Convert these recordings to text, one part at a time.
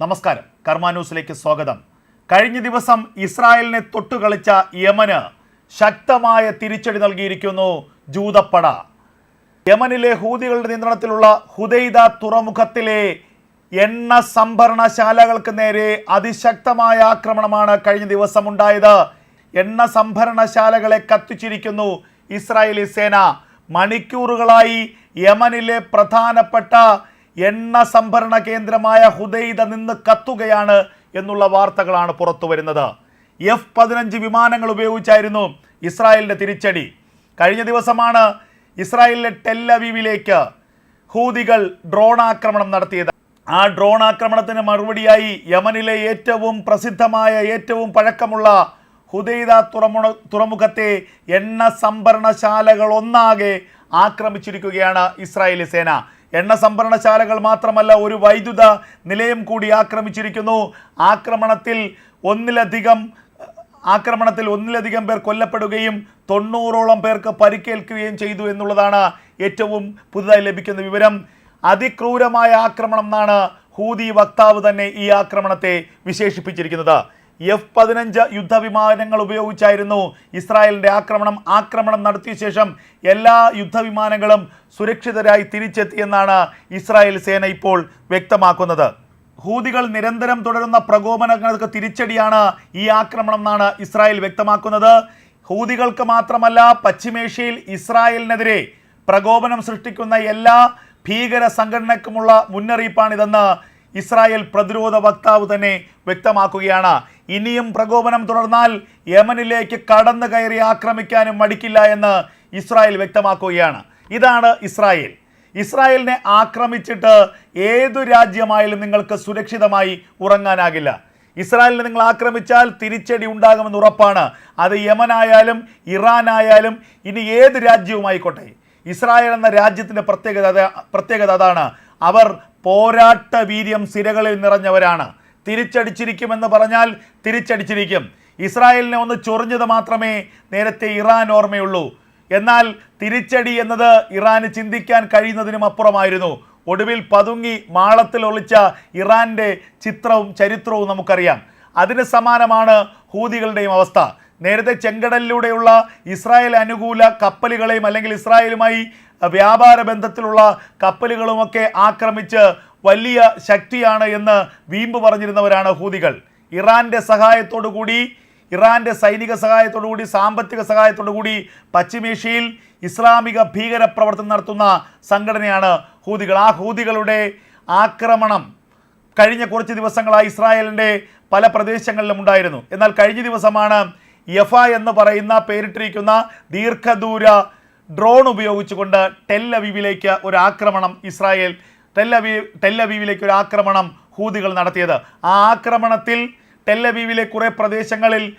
നമസ്കാരം. കർമാന്യൂസിലേക്ക് സ്വാഗതം. കഴിഞ്ഞ ദിവസം ഇസ്രായേലിനെ തൊട്ടുകളിച്ച യമന് ശക്തമായ തിരിച്ചടി നൽകിയിരിക്കുന്നു ജൂതപ്പട. യമനിലെ ഹൂതികളുടെ നിയന്ത്രണത്തിലുള്ള ഹുദൈദ തുറമുഖത്തിലെ എണ്ണ സംഭരണശാലകൾക്ക് നേരെ അതിശക്തമായ ആക്രമണമാണ് കഴിഞ്ഞ ദിവസം ഉണ്ടായത്. എണ്ണ സംഭരണശാലകളെ കത്തിച്ചിരിക്കുന്നു ഇസ്രായേലി സേന. മണിക്കൂറുകളായി യമനിലെ പ്രധാനപ്പെട്ട എണ്ണ സംഭരണ കേന്ദ്രമായ ഹുദൈദ നിന്ന് കത്തുകയാണ് എന്നുള്ള വാർത്തകളാണ് പുറത്തു വരുന്നത്. എഫ് പതിനഞ്ച് വിമാനങ്ങൾ ഉപയോഗിച്ചായിരുന്നു ഇസ്രായേലിന്റെ തിരിച്ചടി. കഴിഞ്ഞ ദിവസമാണ് ഇസ്രായേലിലെ ടെല്ലവീവിലേക്ക് ഹൂതികൾ ഡ്രോൺ ആക്രമണം നടത്തിയത്. ആ ഡ്രോൺ ആക്രമണത്തിന് മറുപടിയായി യമനിലെ ഏറ്റവും പ്രസിദ്ധമായ ഏറ്റവും പഴക്കമുള്ള ഹുദൈദ തുറമുണ തുറമുഖത്തെ എണ്ണ സംഭരണശാലകളൊന്നാകെ ആക്രമിച്ചിരിക്കുകയാണ് ഇസ്രായേലി സേന. എണ്ണ സംഭരണശാലകൾ മാത്രമല്ല ഒരു വൈദ്യുത നിലയം കൂടി ആക്രമിച്ചിരിക്കുന്നു. ആക്രമണത്തിൽ ഒന്നിലധികം ആക്രമണത്തിൽ ഒന്നിലധികം പേർ കൊല്ലപ്പെടുകയും തൊണ്ണൂറോളം പേർക്ക് പരിക്കേൽക്കുകയും ചെയ്തു എന്നുള്ളതാണ് ഏറ്റവും പുതുതായി ലഭിക്കുന്ന വിവരം. അതിക്രൂരമായ ആക്രമണം എന്നാണ് ഹൂതി വക്താവ് തന്നെ ഈ ആക്രമണത്തെ വിശേഷിപ്പിച്ചിരിക്കുന്നത്. എഫ് പതിനഞ്ച് യുദ്ധവിമാനങ്ങൾ ഉപയോഗിച്ചായിരുന്നു ഇസ്രായേലിന്റെ ആക്രമണം ആക്രമണം നടത്തിയ ശേഷം എല്ലാ യുദ്ധവിമാനങ്ങളും സുരക്ഷിതരായി തിരിച്ചെത്തിയെന്നാണ് ഇസ്രായേൽ സേന ഇപ്പോൾ വ്യക്തമാക്കുന്നത്. ഹൂതികൾ നിരന്തരം തുടരുന്ന പ്രകോപനങ്ങൾക്ക് തിരിച്ചടിയാണ് ഈ ആക്രമണം എന്നാണ് ഇസ്രായേൽ വ്യക്തമാക്കുന്നത്. ഹൂതികൾക്ക് മാത്രമല്ല പശ്ചിമേഷ്യയിൽ ഇസ്രായേലിനെതിരെ പ്രകോപനം സൃഷ്ടിക്കുന്ന എല്ലാ ഭീകര സംഘടനക്കുമുള്ള മുന്നറിയിപ്പാണിതെന്ന് ഇസ്രായേൽ പ്രതിരോധ വക്താവ് തന്നെ വ്യക്തമാക്കുകയാണ്. ഇനിയും പ്രകോപനം തുടർന്നാൽ യമനിലേക്ക് കടന്നു കയറി ആക്രമിക്കാനും മടിക്കില്ല എന്ന് ഇസ്രായേൽ വ്യക്തമാക്കുകയാണ്. ഇതാണ് ഇസ്രായേൽ. ഇസ്രായേലിനെ ആക്രമിച്ചിട്ട് ഏതു രാജ്യമായാലും നിങ്ങൾക്ക് സുരക്ഷിതമായി ഉറങ്ങാനാകില്ല. ഇസ്രായേലിനെ നിങ്ങൾ ആക്രമിച്ചാൽ തിരിച്ചടി ഉണ്ടാകുമെന്ന് ഉറപ്പാണ്. അത് യമനായാലും ഇറാനായാലും ഇനി ഏത് രാജ്യവുമായിക്കോട്ടെ. ഇസ്രായേൽ എന്ന രാജ്യത്തിന്റെ പ്രത്യേകത പ്രത്യേകത അതാണ്. അവർ പോരാട്ട വീര്യം സിരകളിൽ നിറഞ്ഞവരാണ്. തിരിച്ചടിച്ചിരിക്കുമെന്ന് പറഞ്ഞാൽ തിരിച്ചടിച്ചിരിക്കും. ഇസ്രായേലിനെ ഒന്ന് ചൊറിഞ്ഞത് മാത്രമേ നേരത്തെ ഇറാൻ ഓർമ്മയുള്ളൂ. എന്നാൽ തിരിച്ചടി എന്നത് ഇറാന് ചിന്തിക്കാൻ കഴിയുന്നതിനും അപ്പുറമായിരുന്നു. ഒടുവിൽ പതുങ്ങി മാളത്തിൽ ഒളിച്ച ഇറാന്റെ ചിത്രവും ചരിത്രവും നമുക്കറിയാം. അതിന് സമാനമാണ് ഹൂതികളുടെയും അവസ്ഥ. നേരത്തെ ചെങ്കടലിലൂടെയുള്ള ഇസ്രായേൽ അനുകൂല കപ്പലുകളെയും അല്ലെങ്കിൽ ഇസ്രായേലുമായി വ്യാപാര ബന്ധത്തിലുള്ള കപ്പലുകളുമൊക്കെ ആക്രമിച്ച് വലിയ ശക്തിയാണ് എന്ന് വീമ്പ് പറഞ്ഞിരുന്നവരാണ് ഹൂതികൾ. ഇറാന്റെ കൂടി ഇറാന്റെ സൈനിക കൂടി സാമ്പത്തിക കൂടി പശ്ചിമേഷ്യയിൽ ഇസ്ലാമിക ഭീകര പ്രവർത്തനം നടത്തുന്ന സംഘടനയാണ് ഹൂതികൾ. ആ ഹൂതികളുടെ ആക്രമണം കഴിഞ്ഞ കുറച്ച് ദിവസങ്ങളായി ഇസ്രായേലിന്റെ പല പ്രദേശങ്ങളിലും ഉണ്ടായിരുന്നു. എന്നാൽ കഴിഞ്ഞ ദിവസമാണ് യഫ എന്ന് പറയുന്ന പേരിട്ടിരിക്കുന്ന ദീർഘദൂര ഡ്രോൺ ഉപയോഗിച്ചുകൊണ്ട് ടെല്ലവിവിലേക്ക് ഒരു ആക്രമണം ഇസ്രായേൽ ടെൽ ടെല്ലബീവിലേക്ക് ഒരു ആക്രമണം ഹൂതികൾ നടത്തിയത്. ആ ആക്രമണത്തിൽ ടെല്ലബീവിലെ കുറേ പ്രദേശങ്ങളിൽ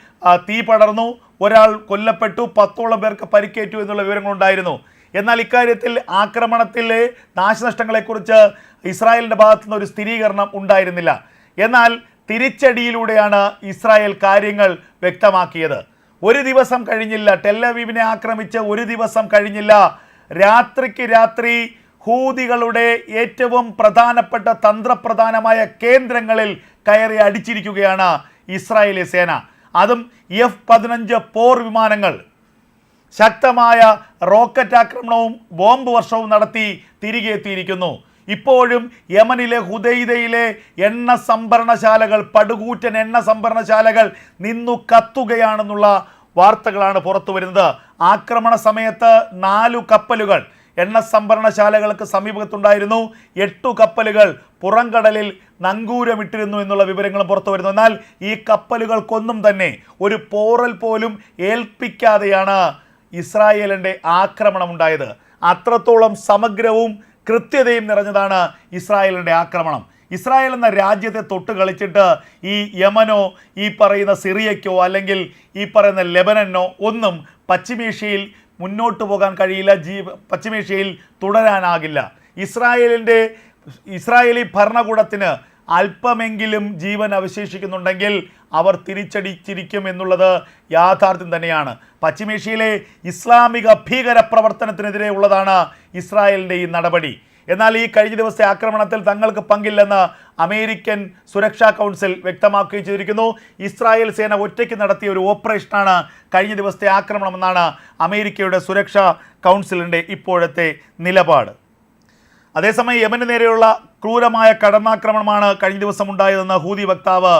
തീ പടർന്നു. ഒരാൾ കൊല്ലപ്പെട്ടു. പത്തോളം പേർക്ക് പരിക്കേറ്റു എന്നുള്ള വിവരങ്ങളുണ്ടായിരുന്നു. എന്നാൽ ഇക്കാര്യത്തിൽ ആക്രമണത്തിലെ നാശനഷ്ടങ്ങളെക്കുറിച്ച് ഇസ്രായേലിന്റെ ഭാഗത്തു നിന്ന് ഒരു സ്ഥിരീകരണം ഉണ്ടായിരുന്നില്ല. എന്നാൽ തിരിച്ചടിയിലൂടെയാണ് ഇസ്രായേൽ കാര്യങ്ങൾ വ്യക്തമാക്കിയത്. ഒരു ദിവസം കഴിഞ്ഞില്ല. ടെല്ലവീവിനെ ആക്രമിച്ച് ഒരു ദിവസം കഴിഞ്ഞില്ല. രാത്രിക്ക് രാത്രി ഹൂതികളുടെ ഏറ്റവും പ്രധാനപ്പെട്ട തന്ത്രപ്രധാനമായ കേന്ദ്രങ്ങളിൽ കയറി അടിച്ചിരിക്കുകയാണ് ഇസ്രായേലി സേന. അതും എഫ് പതിനഞ്ച് പോർ വിമാനങ്ങൾ. ശക്തമായ റോക്കറ്റ് ആക്രമണവും ബോംബ് വർഷവും നടത്തി തിരികെ എത്തിയിരിക്കുന്നു. ഇപ്പോഴും യമനിലെ ഹുദൈദയിലെ എണ്ണ സംഭരണശാലകൾ പടുകൂറ്റൻ എണ്ണ സംഭരണശാലകൾ നിന്നു കത്തുകയാണെന്നുള്ള വാർത്തകളാണ് പുറത്തു വരുന്നത് ആക്രമണ സമയത്ത് നാലു കപ്പലുകൾ എണ്ണ സംഭരണശാലകൾക്ക് സമീപത്തുണ്ടായിരുന്നു. എട്ടു കപ്പലുകൾ പുറംകടലിൽ നങ്കൂരമിട്ടിരുന്നു എന്നുള്ള വിവരങ്ങളും പുറത്തു വരുന്നു. എന്നാൽ ഈ കപ്പലുകൾക്കൊന്നും തന്നെ ഒരു പോറൽ പോലും ഏൽപ്പിക്കാതെയാണ് ഇസ്രായേലിന്റെ ആക്രമണം ഉണ്ടായത് അത്രത്തോളം സമഗ്രവും കൃത്യതയും നിറഞ്ഞതാണ് ഇസ്രായേലിന്റെ ആക്രമണം. ഇസ്രായേൽ എന്ന രാജ്യത്തെ തൊട്ട് കളിച്ചിട്ട് ഈ യമനോ ഈ പറയുന്ന സിറിയയ്ക്കോ അല്ലെങ്കിൽ ഈ പറയുന്ന ലെബനനോ ഒന്നും പശ്ചിമേഷ്യയിൽ മുന്നോട്ട് പോകാൻ കഴിയില്ല. ജീ പശ്ചിമേഷ്യയിൽ തുടരാനാകില്ല. ഇസ്രായേലിന്റെ ഇസ്രായേലി ഭരണകൂടത്തിന് അല്പമെങ്കിലും ജീവൻ അവശേഷിക്കുന്നുണ്ടെങ്കിൽ അവർ തിരിച്ചടിച്ചിരിക്കും എന്നുള്ളത് യാഥാർത്ഥ്യം തന്നെയാണ്. പശ്ചിമേഷ്യയിലെ ഇസ്ലാമിക ഭീകര പ്രവർത്തനത്തിനെതിരെ ഉള്ളതാണ് ഇസ്രായേലിന്റെ ഈ നടപടി. എന്നാൽ ഈ കഴിഞ്ഞ ദിവസത്തെ ആക്രമണത്തിൽ തങ്ങൾക്ക് പങ്കില്ലെന്ന് അമേരിക്കൻ സുരക്ഷാ കൗൺസിൽ വ്യക്തമാക്കുകയും ചെയ്തിരിക്കുന്നു. ഇസ്രായേൽ സേന ഒറ്റയ്ക്ക് നടത്തിയ ഒരു ഓപ്പറേഷനാണ് കഴിഞ്ഞ ദിവസത്തെ ആക്രമണമെന്നാണ് അമേരിക്കയുടെ സുരക്ഷാ കൗൺസിലിന്റെ ഇപ്പോഴത്തെ നിലപാട്. അതേസമയം യമന് നേരെയുള്ള ക്രൂരമായ കടന്നാക്രമണമാണ് കഴിഞ്ഞ ദിവസം ഉണ്ടായതെന്ന് ഹൂതി വക്താവ്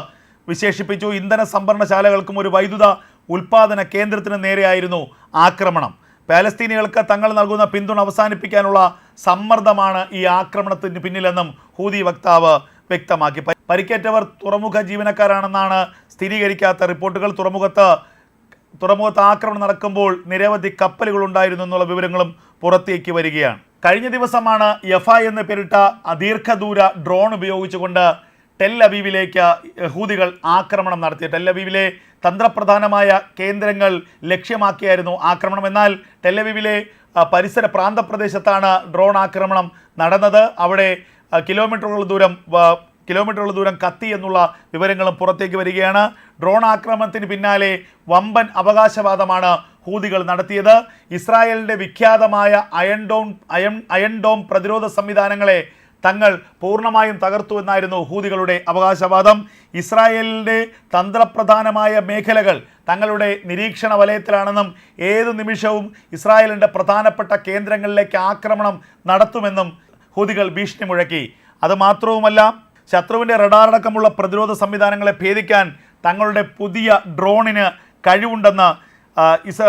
വിശേഷിപ്പിച്ചു. ഇന്ധന സംഭരണശാലകൾക്കും ഒരു വൈദ്യുത ഉൽപാദന കേന്ദ്രത്തിന് നേരെയായിരുന്നു ആക്രമണം. പാലസ്തീനികൾക്ക് തങ്ങൾ നൽകുന്ന പിന്തുണ അവസാനിപ്പിക്കാനുള്ള സമ്മർദ്ദമാണ് ഈ ആക്രമണത്തിന് പിന്നിലെന്നും ഹൂതി വക്താവ് വ്യക്തമാക്കി. പരിക്കേറ്റവർ തുറമുഖ ജീവനക്കാരാണെന്നാണ് സ്ഥിരീകരിക്കാത്ത റിപ്പോർട്ടുകൾ. തുറമുഖത്ത് തുറമുഖത്ത് ആക്രമണം നടക്കുമ്പോൾ നിരവധി കപ്പലുകൾ ഉണ്ടായിരുന്നു എന്നുള്ള വിവരങ്ങളും പുറത്തേക്ക് വരികയാണ്. കഴിഞ്ഞ ദിവസമാണ് എഫ് ഐ എന്ന് പേരിട്ട ദീർഘദൂര ഡ്രോൺ ഉപയോഗിച്ചുകൊണ്ട് ടെൽ അബീവിലേക്ക് ഹൂതികൾ ആക്രമണം നടത്തി ടെൽ അബീവിലെ തന്ത്രപ്രധാനമായ കേന്ദ്രങ്ങൾ ലക്ഷ്യമാക്കിയായിരുന്നു ആക്രമണം. എന്നാൽ ടെൽ അവീവിലെ ആ, പരിസര പ്രാന്തപ്രദേശത്താണ് ഡ്രോൺ ആക്രമണം നടന്നത്. അവിടെ കിലോമീറ്ററുകൾ ദൂരം കിലോമീറ്ററുകൾ ദൂരം കത്തി എന്നുള്ള വിവരങ്ങളും പുറത്തേക്ക് വരികയാണ്. ഡ്രോൺ ആക്രമണത്തിന് പിന്നാലെ വമ്പൻ അവകാശവാദമാണ് ഹൂതികൾ നടത്തിയത്. ഇസ്രായേലിന്റെ വിഖ്യാതമായ iron dome iron iron dome പ്രതിരോധ സംവിധാനങ്ങളെ തങ്ങൾ പൂർണമായും തകർത്തു എന്നായിരുന്നു ഹൂതികളുടെ അവകാശവാദം. ഇസ്രായേലിന്റെ തന്ത്രപ്രധാനമായ മേഖലകൾ തങ്ങളുടെ നിരീക്ഷണ വലയത്തിലാണെന്നും ഏതു നിമിഷവും ഇസ്രായേലിന്റെ പ്രധാനപ്പെട്ട കേന്ദ്രങ്ങളിലേക്ക് ആക്രമണം നടത്തുമെന്നും ഹൂതികൾ ഭീഷണി മുഴക്കി. അതുമാത്രവുമല്ല ശത്രുവിന്റെ റഡാറടക്കമുള്ള പ്രതിരോധ സംവിധാനങ്ങളെ ഭേദിക്കാൻ തങ്ങളുടെ പുതിയ ഡ്രോണിന് കഴിവുണ്ടെന്ന് ഇസ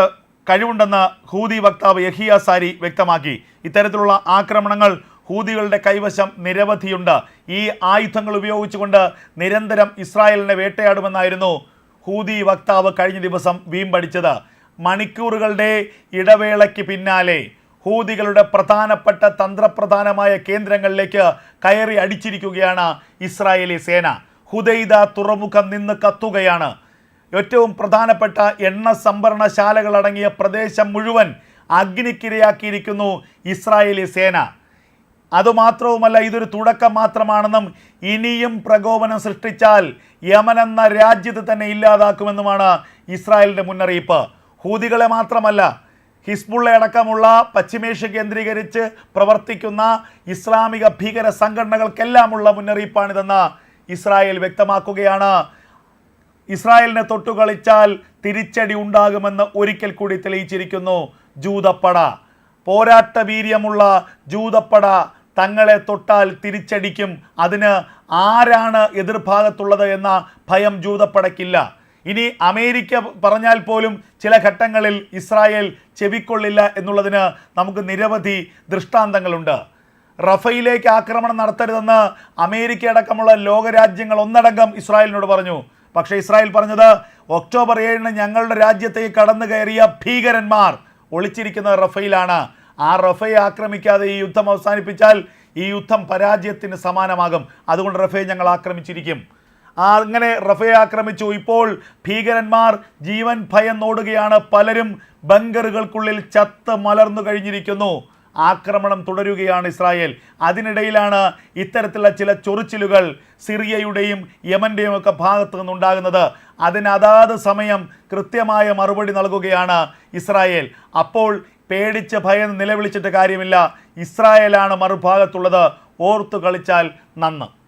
കഴിവുണ്ടെന്ന് ഹൂതി വക്താവ് യഹിയ സാരി വ്യക്തമാക്കി. ഇത്തരത്തിലുള്ള ആക്രമണങ്ങൾ ഹൂതികളുടെ കൈവശം നിരവധിയുണ്ട്. ഈ ആയുധങ്ങൾ ഉപയോഗിച്ചുകൊണ്ട് നിരന്തരം ഇസ്രായേലിനെ വേട്ടയാടുമെന്നായിരുന്നു ഹൂതി വക്താവ് കഴിഞ്ഞ ദിവസം വീമ്പടിച്ചത് മണിക്കൂറുകളുടെ ഇടവേളയ്ക്ക് പിന്നാലെ ഹൂതികളുടെ പ്രധാനപ്പെട്ട തന്ത്രപ്രധാനമായ കേന്ദ്രങ്ങളിലേക്ക് കയറി അടിച്ചിരിക്കുകയാണ് ഇസ്രായേലി സേന. ഹുദൈദ തുറമുഖം നിന്ന് കത്തുകയാണ്. ഏറ്റവും പ്രധാനപ്പെട്ട എണ്ണ സംഭരണശാലകളടങ്ങിയ പ്രദേശം മുഴുവൻ അഗ്നിക്കിരയാക്കിയിരിക്കുന്നു ഇസ്രായേലി സേന. അതുമാത്രവുമല്ല ഇതൊരു തുടക്കം മാത്രമാണെന്നും ഇനിയും പ്രകോപനം സൃഷ്ടിച്ചാൽ യമൻ എന്ന രാജ്യത്ത് തന്നെ ഇല്ലാതാക്കുമെന്നുമാണ് ഇസ്രായേലിന്റെ മുന്നറിയിപ്പ്. ഹൂതികളെ മാത്രമല്ല ഹിസ്ബുള്ള അടക്കമുള്ള പശ്ചിമേഷ്യ കേന്ദ്രീകരിച്ച് പ്രവർത്തിക്കുന്ന ഇസ്ലാമിക ഭീകര സംഘടനകൾക്കെല്ലാമുള്ള മുന്നറിയിപ്പാണിതെന്ന് ഇസ്രായേൽ വ്യക്തമാക്കുകയാണ്. ഇസ്രായേലിനെ തൊട്ടുകളിച്ചാൽ തിരിച്ചടി ഉണ്ടാകുമെന്ന് ഒരിക്കൽ കൂടി തെളിയിച്ചിരിക്കുന്നു ജൂതപ്പട. പോരാട്ട വീര്യമുള്ള ജൂതപ്പട തങ്ങളെ തൊട്ടാൽ തിരിച്ചടിക്കും. അതിന് ആരാണ് എതിർഭാഗത്തുള്ളത് എന്ന ഭയം ജൂതപ്പടയ്ക്കില്ല. ഇനി അമേരിക്ക പറഞ്ഞാൽ പോലും ചില ഘട്ടങ്ങളിൽ ഇസ്രായേൽ ചെവിക്കൊള്ളില്ല എന്നുള്ളതിന് നമുക്ക് നിരവധി ദൃഷ്ടാന്തങ്ങളുണ്ട്. റഫയിലേക്ക് ആക്രമണം നടത്തരുതെന്ന് അമേരിക്ക അടക്കമുള്ള ലോകരാജ്യങ്ങൾ ഒന്നടങ്കം ഇസ്രായേലിനോട് പറഞ്ഞു. പക്ഷേ ഇസ്രായേൽ പറഞ്ഞത് ഒക്ടോബർ ഏഴിന് ഞങ്ങളുടെ രാജ്യത്തേക്ക് കടന്നു കയറിയ ഭീകരന്മാർ ഒളിച്ചിരിക്കുന്നത് റഫയിലാണ്. ആ റഫയെ ആക്രമിക്കാതെ ഈ യുദ്ധം അവസാനിപ്പിച്ചാൽ ഈ യുദ്ധം പരാജയത്തിന് സമാനമാകും. അതുകൊണ്ട് റഫയെ ഞങ്ങൾ ആക്രമിച്ചിരിക്കും. അങ്ങനെ റഫയെ ആക്രമിച്ചു. ഇപ്പോൾ ഭീകരന്മാർ ജീവൻ ഭയം നോടുകയാണ്. പലരും ബങ്കറുകൾക്കുള്ളിൽ ചത്ത് മലർന്നു കഴിഞ്ഞിരിക്കുന്നു. ആക്രമണം തുടരുകയാണ് ഇസ്രായേൽ. അതിനിടയിലാണ് ഇത്തരത്തിലുള്ള ചില ചൊറിച്ചിലുകൾ സിറിയയുടെയും യമന്റെയും ഒക്കെ ഭാഗത്തു നിന്നുണ്ടാകുന്നത്. അതിന് അതാത് സമയം കൃത്യമായ മറുപടി നൽകുകയാണ് ഇസ്രായേൽ. അപ്പോൾ പേടിച്ച് ഭയം നിലവിളിച്ചിട്ട് കാര്യമില്ല. ഇസ്രായേലാണ് മറുഭാഗത്തുള്ളത്. ഓർത്തു കളിച്ചാൽ നന്ന്.